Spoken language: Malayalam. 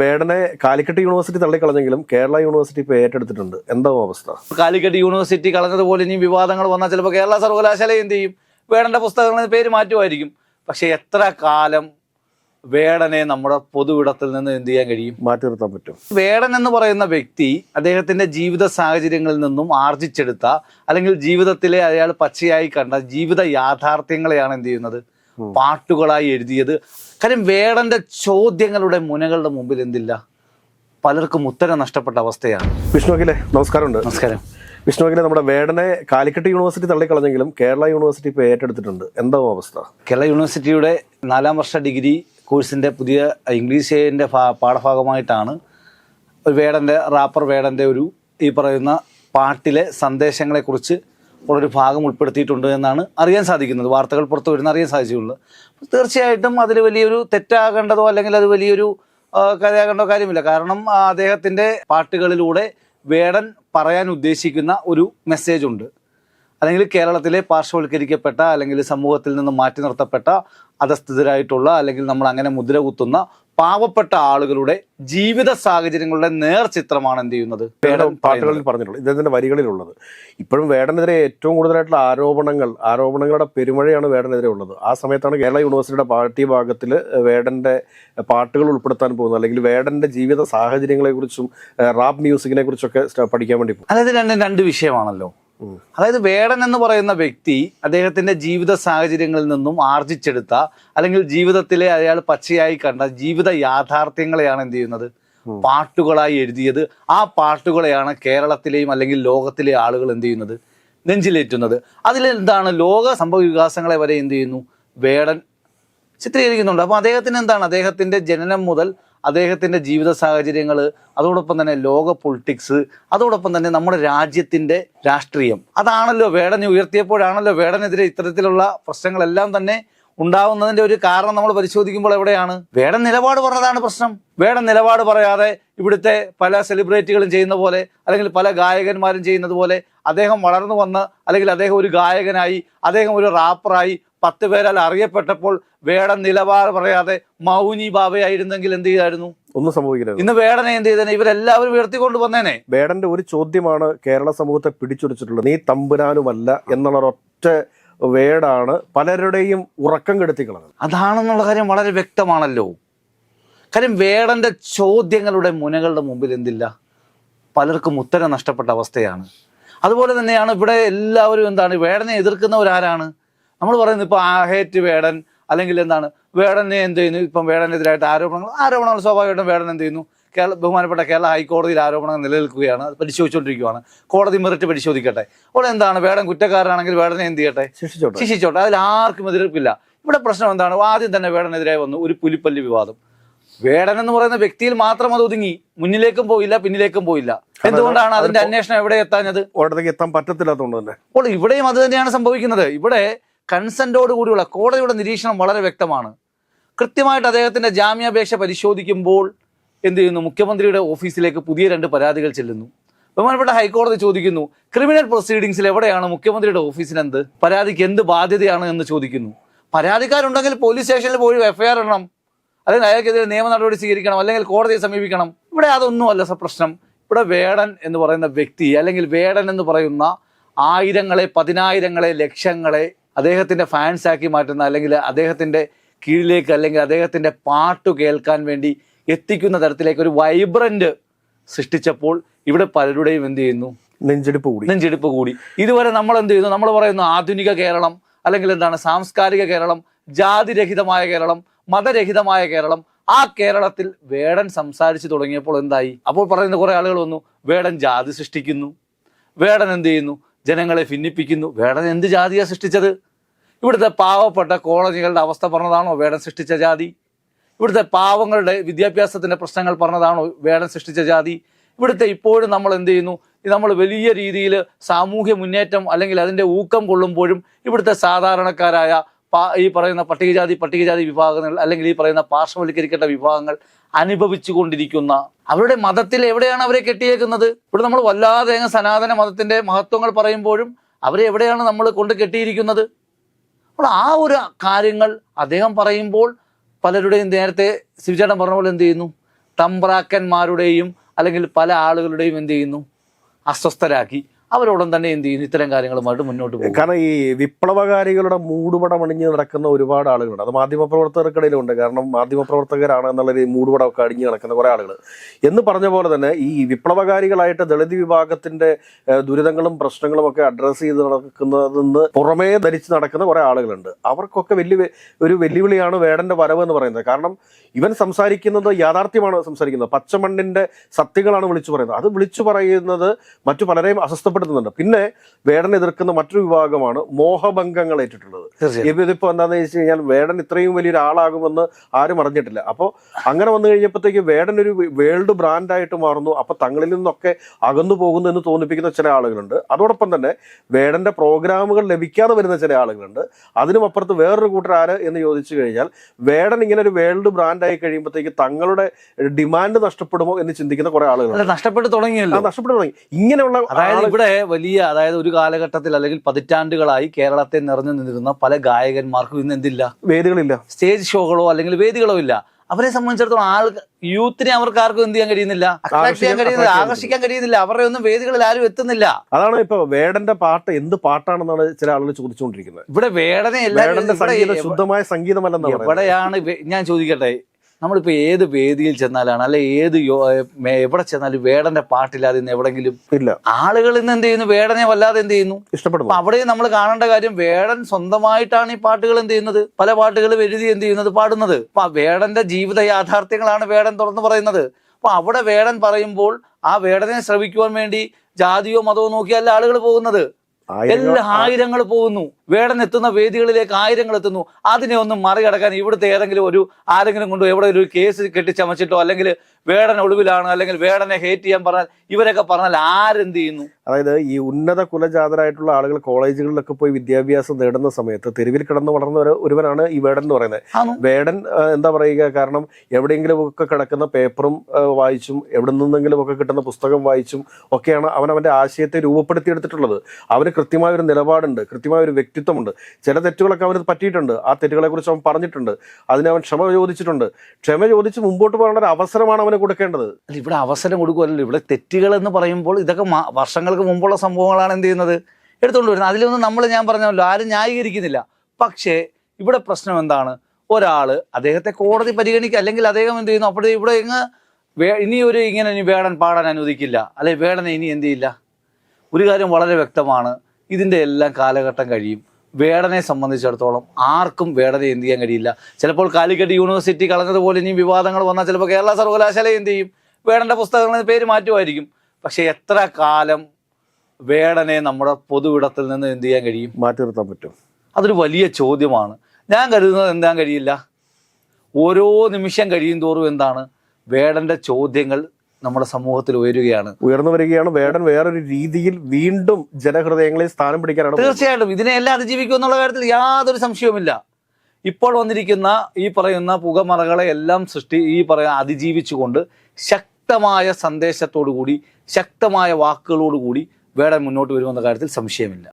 വേടനെ കാലിക്കറ്റ് യൂണിവേഴ്സിറ്റി തള്ളിക്കളഞ്ഞെങ്കിലും കേരള യൂണിവേഴ്സിറ്റി ഇപ്പോൾ ഏറ്റെടുത്തിട്ടുണ്ട്. എന്താ അവസ്ഥ? കാലിക്കറ്റ് യൂണിവേഴ്സിറ്റി കളഞ്ഞതുപോലെ ഇനി വിവാദങ്ങൾ വന്നാൽ ചിലപ്പോൾ കേരള സർവകലാശാല എന്ത് ചെയ്യും? വേടന്റെ പുസ്തകങ്ങളിൽ പേര് മാറ്റുമായിരിക്കും. പക്ഷെ എത്ര കാലം വേടനെ നമ്മുടെ പൊതുവിടത്തിൽ നിന്ന് എന്ത് ചെയ്യാൻ കഴിയും? മാറ്റി നിർത്താൻ പറ്റും. വേടൻ എന്ന് പറയുന്ന വ്യക്തി അദ്ദേഹത്തിന്റെ ജീവിത സാഹചര്യങ്ങളിൽ നിന്നും ആർജിച്ചെടുത്ത അല്ലെങ്കിൽ ജീവിതത്തിലെ അയാൾ പച്ചയായി കണ്ട ജീവിത യാഥാർത്ഥ്യങ്ങളെയാണ് എന്ത് ചെയ്യുന്നത്? പാട്ടുകളായി എഴുതിയത്. കാര്യം വേടന്റെ ചോദ്യങ്ങളുടെ മുനകളുടെ മുമ്പിൽ എന്തില്ല? പലർക്കും ഉത്തരം നഷ്ടപ്പെട്ട അവസ്ഥയാണ്. വിഷ്ണുവകിലെ നമസ്കാരമുണ്ട്. നമസ്കാരം. വിഷ്ണുവകിലെ നമ്മുടെ വേടനെ കാലിക്കറ്റ് യൂണിവേഴ്സിറ്റി തള്ളിക്കളഞ്ഞെങ്കിലും കേരള യൂണിവേഴ്സിറ്റി ഇപ്പോൾ ഏറ്റെടുത്തിട്ടുണ്ട്. എന്താവും അവസ്ഥ? കേരള യൂണിവേഴ്സിറ്റിയുടെ നാലാം വർഷ ഡിഗ്രി കോഴ്സിന്റെ പുതിയ ഇംഗ്ലീഷിന്റെ ഭാ- പാഠഭാഗമായിട്ടാണ് ഒരു വേടന്റെ റാപ്പർ വേടന്റെ ഒരു ഈ പറയുന്ന പാട്ടിലെ സന്ദേശങ്ങളെക്കുറിച്ച് ഉള്ളൊരു ഭാഗം ഉൾപ്പെടുത്തിയിട്ടുണ്ട് എന്നാണ് അറിയാൻ സാധിക്കുന്നത്. വാർത്തകൾ പുറത്തു വരുന്ന അറിയാൻ സാധിച്ചിട്ടുള്ളത്. തീർച്ചയായിട്ടും അതിൽ വലിയൊരു തെറ്റാകേണ്ടതോ അല്ലെങ്കിൽ അത് വലിയൊരു കഥയാകേണ്ടോ കാര്യമില്ല. കാരണം അദ്ദേഹത്തിന്റെ പാട്ടുകളിലൂടെ വേടൻ പറയാൻ ഉദ്ദേശിക്കുന്ന ഒരു മെസ്സേജ് ഉണ്ട്. അല്ലെങ്കിൽ കേരളത്തിലെ പാർശ്വവൽക്കരിക്കപ്പെട്ട അല്ലെങ്കിൽ സമൂഹത്തിൽ നിന്ന് മാറ്റി നിർത്തപ്പെട്ട അധസ്ഥിതരായിട്ടുള്ള അല്ലെങ്കിൽ നമ്മൾ അങ്ങനെ മുദ്ര കുത്തുന്ന പാവപ്പെട്ട ആളുകളുടെ ജീവിത സാഹചര്യങ്ങളുടെ നേർ ചിത്രമാണ് എന്ത് ചെയ്യുന്നത്? വേടൻ പാട്ടുകളിൽ പറഞ്ഞിട്ടുള്ളത് ഇദ്ദേഹത്തിന്റെ വരികളിലുള്ളത്. ഇപ്പോഴും വേടനെതിരെ ഏറ്റവും കൂടുതലായിട്ടുള്ള ആരോപണങ്ങൾ ആരോപണങ്ങളുടെ പെരുമഴയാണ് വേടനെതിരെ ഉള്ളത്. ആ സമയത്താണ് കേരള യൂണിവേഴ്സിറ്റിയുടെ പാർട്ടി ഭാഗത്തിൽ വേടന്റെ പാട്ടുകൾ ഉൾപ്പെടുത്താൻ പോകുന്നത്. അല്ലെങ്കിൽ വേടന്റെ ജീവിത സാഹചര്യങ്ങളെക്കുറിച്ചും റാപ്പ് മ്യൂസിക്കിനെ കുറിച്ചൊക്കെ പഠിക്കാൻ വേണ്ടി പോകും അതായത് രണ്ട് രണ്ട് വിഷയമാണല്ലോ. അതായത് വേടൻ എന്ന് പറയുന്ന വ്യക്തി അദ്ദേഹത്തിന്റെ ജീവിത സാഹചര്യങ്ങളിൽ നിന്നും ആർജിച്ചെടുത്ത അല്ലെങ്കിൽ ജീവിതത്തിലെ അയാൾ പച്ചയായി കണ്ട ജീവിത യാഥാർത്ഥ്യങ്ങളെയാണ് എന്ത് ചെയ്യുന്നത്? പാട്ടുകളായി എഴുതിയത്. ആ പാട്ടുകളെയാണ് കേരളത്തിലെയും അല്ലെങ്കിൽ ലോകത്തിലെ ആളുകൾ എന്ത് ചെയ്യുന്നത്? നെഞ്ചിലേറ്റുന്നത്. അതിൽ എന്താണ് ലോക സംഭവ വികാസങ്ങളെ വരെ എന്ത് ചെയ്യുന്നു? വേടൻ ചിത്രീകരിക്കുന്നുണ്ട്. അപ്പോൾ അദ്ദേഹത്തിന് എന്താണ്? അദ്ദേഹത്തിന്റെ ജനനം മുതൽ അദ്ദേഹത്തിന്റെ ജീവിത സാഹചര്യങ്ങൾ അതോടൊപ്പം തന്നെ ലോക പൊളിറ്റിക്സ് അതോടൊപ്പം തന്നെ നമ്മുടെ രാജ്യത്തിന്റെ രാഷ്ട്രീയം. അതാണല്ലോ വേടനെ ഉയർത്തിയപ്പോഴാണല്ലോ വേടനെതിരെ ഇത്തരത്തിലുള്ള പ്രശ്നങ്ങളെല്ലാം തന്നെ ഉണ്ടാവുന്നതിന്റെ ഒരു കാരണം നമ്മൾ പരിശോധിക്കുമ്പോൾ എവിടെയാണ്? വേടൻ നിലപാട് പറഞ്ഞതാണ് പ്രശ്നം. വേടൻ നിലപാട് പറയാതെ ഇവിടുത്തെ പല സെലിബ്രിറ്റികളും ചെയ്യുന്ന പോലെ അല്ലെങ്കിൽ പല ഗായകന്മാരും ചെയ്യുന്നത് പോലെ അദ്ദേഹം വളർന്നു വന്ന് അല്ലെങ്കിൽ അദ്ദേഹം ഒരു ഗായകനായി അദ്ദേഹം ഒരു റാപ്പറായി പത്ത് പേരാൽ അറിയപ്പെട്ടപ്പോൾ വേടൻ നിലപാട് പറയാതെ മൗനി ബാബയായിരുന്നെങ്കിൽ എന്ത് ചെയ്തായിരുന്നു? ഒന്നും സംഭവിക്കരുത് ഇന്ന് വേടനെ എന്ത് ചെയ്തേനെ? ഇവരെല്ലാവരും ഉയർത്തിക്കൊണ്ട് വന്നേനെ. വേടന്റെ ഒരു ചോദ്യമാണ് കേരള സമൂഹത്തെ പിടിച്ചുടിച്ചിട്ടുള്ളത് നീ തമ്പുരാനുമല്ല എന്നുള്ള ഒറ്റ വേടാണ് പലരുടെയും ഉറക്കം കെടുത്തിക്കളഞ്ഞത്. അതാണെന്നുള്ള കാര്യം വളരെ വ്യക്തമാണല്ലോ. കാര്യം വേടന്റെ ചോദ്യങ്ങളുടെ മുനകളുടെ മുമ്പിൽ എന്തില്ല? പലർക്കും ഉത്തരം നഷ്ടപ്പെട്ട അവസ്ഥയാണ്. അതുപോലെ തന്നെയാണ് ഇവിടെ എല്ലാവരും എന്താണ്? വേടനെ എതിർക്കുന്നവരാരാണ്? നമ്മൾ പറയുന്നത് ഇപ്പോൾ ആഹേറ്റ് വേടൻ അല്ലെങ്കിൽ എന്താണ് വേടനെ എന്ത് ചെയ്യുന്നു? ഇപ്പം വേടനെതിരായിട്ട് ആരോപണങ്ങൾ ആരോപണങ്ങൾ സ്വാഭാവികമായിട്ടും വേടൻ എന്ത് ചെയ്യുന്നു? കേരള ബഹുമാനപ്പെട്ട കേരള ഹൈക്കോടതിയിൽ ആരോപണങ്ങൾ നിലനിൽക്കുകയാണ് അത് പരിശോധിച്ചുകൊണ്ടിരിക്കുകയാണ്. കോടതി മെറിറ്റ് പരിശോധിക്കട്ടെ. അപ്പോൾ എന്താണ് വേടൻ കുറ്റക്കാരനാണെങ്കിൽ വേടനെ എന്ത് ചെയ്യട്ടെ? ശിക്ഷിച്ചോട്ടെ. ശിക്ഷിച്ചോട്ടെ. അതിൽ ആർക്കും എതിർപ്പില്ല. ഇവിടെ പ്രശ്നം എന്താണ് ആദ്യം തന്നെ വേടനെതിരെ വന്നു ഒരു പുലിപ്പല്ലി വിവാദം. വേടൻ എന്ന് പറയുന്ന വ്യക്തിയിൽ മാത്രം അത് ഒതുങ്ങി. മുന്നിലേക്കും പോയില്ല പിന്നിലേക്കും പോയില്ല. എന്തുകൊണ്ടാണ് അതിന്റെ അന്വേഷണം എവിടെ എത്താഞ്ഞത്? കോടതിക്ക് എത്താൻ പറ്റത്തില്ലാത്തതുകൊണ്ട് തന്നെ. അപ്പോൾ ഇവിടെയും അത് തന്നെയാണ് സംഭവിക്കുന്നത്. ഇവിടെ കൺസെന്റോട് കൂടിയുള്ള കോടതിയുടെ നിരീക്ഷണം വളരെ വ്യക്തമാണ്. കൃത്യമായിട്ട് അദ്ദേഹത്തിന്റെ ജാമ്യാപേക്ഷ പരിശോധിക്കുമ്പോൾ എന്ത് ചെയ്യുന്നു? മുഖ്യമന്ത്രിയുടെ ഓഫീസിലേക്ക് പുതിയ രണ്ട് പരാതികൾ ചെല്ലുന്നു. ബഹുമാനപ്പെട്ട ഹൈക്കോടതി ചോദിക്കുന്നു ക്രിമിനൽ പ്രൊസീഡിങ്സിൽ എവിടെയാണ് മുഖ്യമന്ത്രിയുടെ ഓഫീസിന് എന്ത് പരാതിക്ക് എന്ത് ബാധ്യതയാണ്? എന്ന് ചോദിക്കുന്നു. പരാതിക്കാരുണ്ടെങ്കിൽ പോലീസ് സ്റ്റേഷനിൽ പോയി എഫ്ഐആർ ഇടണം. അല്ലെങ്കിൽ അയാൾക്കെതിരെ നിയമ നടപടി സ്വീകരിക്കണം. അല്ലെങ്കിൽ കോടതിയെ സമീപിക്കണം. ഇവിടെ അതൊന്നുമല്ല സ പ്രശ്നം. ഇവിടെ വേടൻ എന്ന് പറയുന്ന വ്യക്തി അല്ലെങ്കിൽ വേടൻ എന്ന് പറയുന്ന ആയിരങ്ങളെ പതിനായിരങ്ങളെ ലക്ഷങ്ങളെ അദ്ദേഹത്തിന്റെ ഫാൻസാക്കി മാറ്റുന്ന അല്ലെങ്കിൽ അദ്ദേഹത്തിന്റെ കീഴിലേക്ക് അല്ലെങ്കിൽ അദ്ദേഹത്തിന്റെ പാട്ട് കേൾക്കാൻ വേണ്ടി എത്തിക്കുന്ന തരത്തിലേക്ക് ഒരു വൈബ്രന്റ് സൃഷ്ടിച്ചപ്പോൾ ഇവിടെ പലരുടെയും എന്ത് ചെയ്യുന്നു? നെഞ്ചെടുപ്പ് കൂടി. നെഞ്ചെടുപ്പ് കൂടി. ഇതുവരെ നമ്മൾ എന്ത് ചെയ്യുന്നു? നമ്മൾ പറയുന്നു ആധുനിക കേരളം അല്ലെങ്കിൽ എന്താണ് സാംസ്കാരിക കേരളം ജാതിരഹിതമായ കേരളം മതരഹിതമായ കേരളം. ആ കേരളത്തിൽ വേടൻ സംസാരിച്ചു തുടങ്ങിയപ്പോൾ എന്തായി? അപ്പോൾ പറയുന്ന കുറേ ആളുകൾ വന്നു വേടൻ ജാതി സൃഷ്ടിക്കുന്നു. വേടൻ എന്ത് ചെയ്യുന്നു? ജനങ്ങളെ ഭിന്നിപ്പിക്കുന്നു. വേടൻ എന്ത് ജാതിയാണ് സൃഷ്ടിച്ചത്? ഇവിടുത്തെ പാവപ്പെട്ട കോളനികളുടെ അവസ്ഥ പറഞ്ഞതാണോ വേടൻ സൃഷ്ടിച്ച ജാതി? ഇവിടുത്തെ പാവങ്ങളുടെ വിദ്യാഭ്യാസത്തിന്റെ പ്രശ്നങ്ങൾ പറഞ്ഞതാണോ വേടൻ സൃഷ്ടിച്ച ജാതി? ഇവിടുത്തെ ഇപ്പോഴും നമ്മൾ എന്ത് ചെയ്യുന്നു? നമ്മൾ വലിയ രീതിയിൽ സാമൂഹ്യ മുന്നേറ്റം അല്ലെങ്കിൽ അതിന്റെ ഊക്കം കൊള്ളുമ്പോഴും ഇവിടുത്തെ സാധാരണക്കാരായ ഈ പറയുന്ന പട്ടികജാതി പട്ടികജാതി വിഭാഗങ്ങൾ അല്ലെങ്കിൽ ഈ പറയുന്ന പാർശ്വവൽക്കരിക്കേണ്ട വിഭാഗങ്ങൾ അനുഭവിച്ചു കൊണ്ടിരിക്കുന്ന അവരുടെ മതത്തിൽ എവിടെയാണ് അവരെ കെട്ടിയേക്കുന്നത്? ഇവിടെ നമ്മൾ വല്ലാതെ സനാതന മതത്തിന്റെ മഹത്വങ്ങൾ പറയുമ്പോഴും അവരെ എവിടെയാണ് നമ്മൾ കൊണ്ട് കെട്ടിയിരിക്കുന്നത്? അപ്പോൾ ആ ഒരു കാര്യങ്ങൾ അദ്ദേഹം പറയുമ്പോൾ പലരുടെയും നേരത്തെ ശിവചേട്ടൻ പറഞ്ഞ പോലെ എന്ത് ചെയ്യുന്നു? തമ്പ്രാക്കന്മാരുടെയും അല്ലെങ്കിൽ പല ആളുകളുടെയും എന്ത് ചെയ്യുന്നു? അസ്വസ്ഥരാക്കി. അവരോടം തന്നെ എന്ത് ചെയ്യുന്നു? ഇത്തരം കാര്യങ്ങളുമായിട്ട് മുന്നോട്ട് പോകും കാരണം ഈ വിപ്ലവകാരികളുടെ മൂടുപടം അണിഞ്ഞ് നടക്കുന്ന ഒരുപാട് ആളുകളുണ്ട്. അത് മാധ്യമപ്രവർത്തകർക്കിടയിലുണ്ട്. കാരണം മാധ്യമപ്രവർത്തകരാണ് എന്നുള്ളൊരു മൂടുപടമൊക്കെ അടിഞ്ഞ് നടക്കുന്ന കുറേ ആളുകൾ എന്ന് പറഞ്ഞ പോലെ തന്നെ ഈ വിപ്ലവകാരികളായിട്ട് ദളിത് വിഭാഗത്തിന്റെ ദുരിതങ്ങളും പ്രശ്നങ്ങളും ഒക്കെ അഡ്രസ്സ് ചെയ്ത് നടക്കുന്നതെന്ന് പുറമേ ധരിച്ച് നടക്കുന്ന കുറേ ആളുകളുണ്ട്. അവർക്കൊക്കെ വലിയ ഒരു വെല്ലുവിളിയാണ് വേടന്റെ വരവ് എന്ന് പറയുന്നത്. കാരണം ഇവൻ സംസാരിക്കുന്നത് യാഥാർത്ഥ്യമാണ് സംസാരിക്കുന്നത്. പച്ചമണ്ണിന്റെ സത്യങ്ങളാണ് വിളിച്ചു പറയുന്നത്. അത് വിളിച്ചു പറയുന്നത് മറ്റു പലരെയും അസ്വസ്ഥപ്പെടുത്തുന്നുണ്ട് പിന്നെ വേടൻ എതിർക്കുന്ന മറ്റൊരു വിഭാഗമാണ് മോഹഭംഗങ്ങൾ ഏറ്റിട്ടുള്ളത്. ഇപ്പൊ ഇതിപ്പോ എന്താണെന്ന് വെച്ച് കഴിഞ്ഞാൽ വേടൻ ഇത്രയും വലിയൊരു ആളാകുമെന്ന് ആരും അറിഞ്ഞിട്ടില്ല. അപ്പോൾ അങ്ങനെ വന്നു കഴിഞ്ഞപ്പോഴത്തേക്ക് വേടൻ ഒരു വേൾഡ് ബ്രാൻഡായിട്ട് മാറുന്നു. അപ്പൊ തങ്ങളിൽ നിന്നൊക്കെ അകന്നു പോകുന്നു എന്ന് തോന്നിപ്പിക്കുന്ന ചില ആളുകളുണ്ട്. അതോടൊപ്പം തന്നെ വേടന്റെ പ്രോഗ്രാമുകൾ ലഭിക്കാതെ വരുന്ന ചില ആളുകളുണ്ട്. അതിനും അപ്പുറത്ത് വേറൊരു കൂട്ടർ ആര് എന്ന് ചോദിച്ചു കഴിഞ്ഞാൽ വേടൻ ഇങ്ങനെ ഒരു വേൾഡ് ബ്രാൻഡായി കഴിയുമ്പോഴത്തേക്ക് തങ്ങളുടെ ഡിമാൻഡ് നഷ്ടപ്പെടുമോ എന്ന് ചിന്തിക്കുന്ന കുറെ ആളുകളുണ്ട്. അല്ല നഷ്ടപ്പെട്ട് തുടങ്ങിയല്ലോ. നഷ്ടപ്പെട്ടു തുടങ്ങി. ഇങ്ങനെയുള്ള അതായത് ഇവിടെ വലിയ അതായത് ഒരു കാലഘട്ടത്തിൽ അല്ലെങ്കിൽ പതിറ്റാണ്ടുകളായി കേരളത്തെ നിറഞ്ഞു നിന്നിരുന്ന പല ഗായകന്മാർക്കും ഇന്ന് എന്തില്ല? വേദികളില്ല. സ്റ്റേജ് ഷോകളോ അല്ലെങ്കിൽ വേദികളോ ഇല്ല. അവരെ സംബന്ധിച്ചിടത്തോളം ആൾ യൂത്തിനെ അവർക്ക് ആർക്കും എന്ത് ചെയ്യാൻ കഴിയുന്നില്ല. അട്രാക്ട് ചെയ്യാൻ കഴിയുന്നില്ല ആകർഷിക്കാൻ കഴിയുന്നില്ല. അവരുടെ ഒന്നും വേദികളിൽ ആരും എത്തുന്നില്ല. അതാണ് ഇപ്പൊ വേടന്റെ പാട്ട് എന്ത് പാട്ടാണെന്നാണ് ചില ആളുകൾ ചോദിച്ചുകൊണ്ടിരിക്കുന്നത്. ഇവിടെ വേടനെ എല്ലാവരും ശുദ്ധമായ സംഗീതമല്ലെന്ന് ഇവിടെയാണ് എവിടെയാണ് ഞാൻ ചോദിക്കട്ടെ നമ്മളിപ്പോ ഏത് വേദിയിൽ ചെന്നാലാണ് അല്ലെ ഏത് എവിടെ ചെന്നാലും വേടന്റെ പാട്ടില്ലാതെ ഇന്ന് എവിടെങ്കിലും ഇല്ല. ആളുകൾ ഇന്ന് എന്ത് ചെയ്യുന്നു? വേടനെ വല്ലാതെ എന്ത് ചെയ്യുന്നു? ഇഷ്ടപ്പെടും ഇഷ്ടപ്പെടുന്നു അവിടെ നമ്മൾ കാണേണ്ട കാര്യം വേടൻ സ്വന്തമായിട്ടാണ് ഈ പാട്ടുകൾ എന്ത് ചെയ്യുന്നത്? പല പാട്ടുകളും എഴുതി എന്ത് ചെയ്യുന്നത്? പാടുന്നത്. അപ്പൊ വേടന്റെ ജീവിത യാഥാർത്ഥ്യങ്ങളാണ് വേടൻ തുറന്നു പറയുന്നത്. അപ്പൊ അവിടെ വേടൻ പറയുമ്പോൾ ആ വേടനെ ശ്രവിക്കുവാൻ വേണ്ടി ജാതിയോ മതമോ നോക്കിയല്ല ആളുകൾ പോകുന്നത്. എല്ലാ ആയിരങ്ങൾ പോകുന്നു. വേടൻ എത്തുന്ന വേദികളിലേക്ക് ആയിരങ്ങൾ എത്തുന്നു. അതിനെ ഒന്നും മറികടക്കാൻ ഇവിടുത്തെ ഏതെങ്കിലും ഒരു ആരെങ്കിലും കൊണ്ട് എവിടെ ഒരു കേസ് കെട്ടിച്ചമച്ചിട്ടോ അല്ലെങ്കിൽ വേടൻ ഒളിവിലാണ് അല്ലെങ്കിൽ വേടനെ ഹേറ്റ് ചെയ്യാൻ പറഞ്ഞാൽ ഇവരൊക്കെ പറഞ്ഞാൽ ആരെന്ത് ചെയ്യുന്നു? അതായത് ഈ ഉന്നത കുലജാതരായിട്ടുള്ള ആളുകൾ കോളേജുകളിലൊക്കെ പോയി വിദ്യാഭ്യാസം നേടുന്ന സമയത്ത് തെരുവിൽ കിടന്ന് വളർന്ന ഒരുവനാണ് ഈ വേടൻ എന്ന് പറയുന്നത്. വേടൻ എന്താ പറയുക? കാരണം എവിടെയെങ്കിലും ഒക്കെ കിടക്കുന്ന പേപ്പറും വായിച്ചും എവിടെ നിന്നെങ്കിലും ഒക്കെ കിട്ടുന്ന പുസ്തകം വായിച്ചും ഒക്കെയാണ് അവൻ അവന്റെ ആശയത്തെ രൂപപ്പെടുത്തിയെടുത്തിട്ടുള്ളത്. അവന് കൃത്യമായ ഒരു നിലപാടുണ്ട് കൃത്യമായ ഒരു വ്യക്തിത്വമുണ്ട്. ചില തെറ്റുകളൊക്കെ അവന് പറ്റിയിട്ടുണ്ട്. ആ തെറ്റുകളെ കുറിച്ച് അവൻ പറഞ്ഞിട്ടുണ്ട്. അതിന് അവൻ ക്ഷമ ചോദിച്ചിട്ടുണ്ട്. ക്ഷമ ചോദിച്ച് മുമ്പോട്ട് പോകാനുള്ള ഒരു അവസരമാണ് അവന് കൊടുക്കേണ്ടത്. അല്ല ഇവിടെ അവസരം കൊടുക്കുമല്ലോ ഇവിടെ തെറ്റുകൾ എന്ന് പറയുമ്പോൾ ഇതൊക്കെ വർഷങ്ങൾക്ക് മുമ്പുള്ള സംഭവങ്ങളാണ് എന്ത് ചെയ്യുന്നത്? എടുത്തുകൊണ്ട് വരുന്നത്. അതിലൊന്നും നമ്മൾ ഞാൻ പറഞ്ഞല്ലോ ആരും ന്യായീകരിക്കുന്നില്ല. പക്ഷേ ഇവിടെ പ്രശ്നം എന്താണ്? ഒരാൾ അദ്ദേഹത്തെ കോടതി പരിഗണിക്കുക അല്ലെങ്കിൽ അദ്ദേഹം എന്ത് ചെയ്യുന്നു? അപ്പോഴേ ഇവിടെ ഇങ്ങ് ഇനി ഒരു ഇങ്ങനെ ഇനി വേടൻ പാടാൻ അനുവദിക്കില്ല. അല്ലെ വേടനെ ഇനി എന്ത് ചെയ്യില്ല? ഒരു കാര്യം വളരെ വ്യക്തമാണ്. ഇതിന്റെ എല്ലാം കാലഘട്ടം കഴിയും. വേടനെ സംബന്ധിച്ചിടത്തോളം ആർക്കും വേടനെ എന്ത് ചെയ്യാൻ കഴിയില്ല. ചിലപ്പോൾ കാലിക്കറ്റ് യൂണിവേഴ്സിറ്റി കളഞ്ഞതുപോലെ ഇനി വിവാദങ്ങൾ വന്നാൽ ചിലപ്പോൾ കേരള സർവകലാശാല എന്ത് ചെയ്യും? വേടന്റെ പുസ്തകങ്ങളിൽ പേര് മാറ്റുമായിരിക്കും. പക്ഷെ എത്ര കാലം വേടനെ നമ്മുടെ പൊതുവിടത്തിൽ നിന്ന് എന്ത് ചെയ്യാൻ കഴിയും? മാറ്റി നിർത്താൻ പറ്റും. അതൊരു വലിയ ചോദ്യമാണ്. ഞാൻ കരുതുന്നത് എന്താൻ കഴിയില്ല? ഓരോ നിമിഷം കഴിയും തോറും എന്താണ്? വേടന്റെ ചോദ്യങ്ങൾ നമ്മുടെ സമൂഹത്തിൽ ഉയരുകയാണ്. ഉയർന്നു വരികയാണ്. വേടൻ വേറൊരു രീതിയിൽ വീണ്ടും ജനഹൃദയങ്ങളിൽ സ്ഥാനം പിടിക്കാനാണ്. തീർച്ചയായിട്ടും. ഇതിനെല്ലാം അതിജീവിക്കും എന്നുള്ള കാര്യത്തിൽ യാതൊരു സംശയവുമില്ല. ഇപ്പോൾ വന്നിരിക്കുന്ന ഈ പറയുന്ന പുകമറകളെ എല്ലാം സൃഷ്ടി ഈ പറയുന്ന അതിജീവിച്ചുകൊണ്ട് ശക്തമായ സന്ദേശത്തോടു കൂടി ശക്തമായ വാക്കുകളോടുകൂടി വേടൻ മുന്നോട്ട് വരുമെന്ന കാര്യത്തിൽ സംശയമില്ല.